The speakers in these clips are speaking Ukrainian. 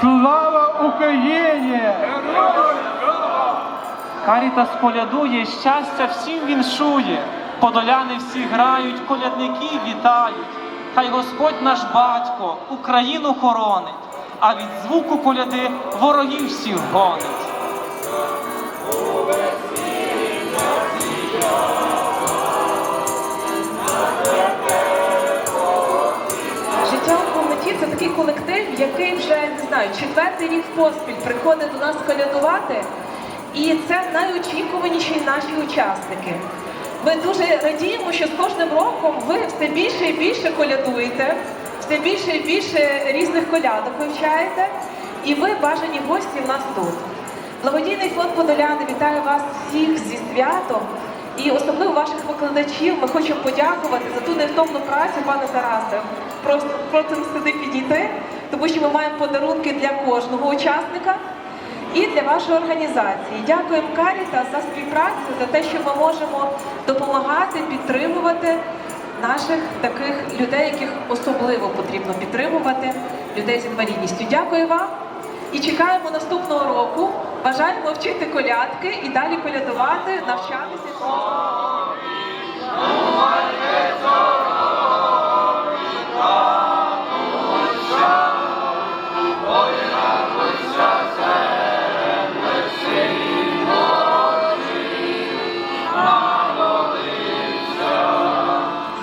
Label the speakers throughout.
Speaker 1: Слава Україні!
Speaker 2: Карітас колядує, щастя всім віншує. Подоляни всі грають, колядники вітають. Хай Господь наш батько Україну хоронить, а від звуку коляди ворогів всіх гонить.
Speaker 3: Це такий колектив, який вже не знаю, четвертий рік поспіль приходить до нас колядувати. І це найочікуваніші наші учасники. Ми дуже радіємо, що з кожним роком ви все більше і більше колядуєте, все більше і більше різних колядок вивчаєте, і ви бажані гості в нас тут. Благодійний фонд Подоляни вітає вас всіх зі святом. І особливо ваших викладачів ми хочемо подякувати за ту невтомну працю, пане Тарасе. Просто сюди підійти, тому що ми маємо подарунки для кожного учасника і для вашої організації. Дякуємо Каріта за співпрацю, за те, що ми можемо допомагати, підтримувати наших таких людей, яких особливо потрібно підтримувати, людей з інвалідністю. Дякую вам і чекаємо наступного року. Бажаємо вчити колядки і далі колядувати, навчатися.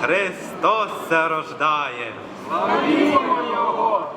Speaker 4: Христос се рождає.
Speaker 1: Славімо Його!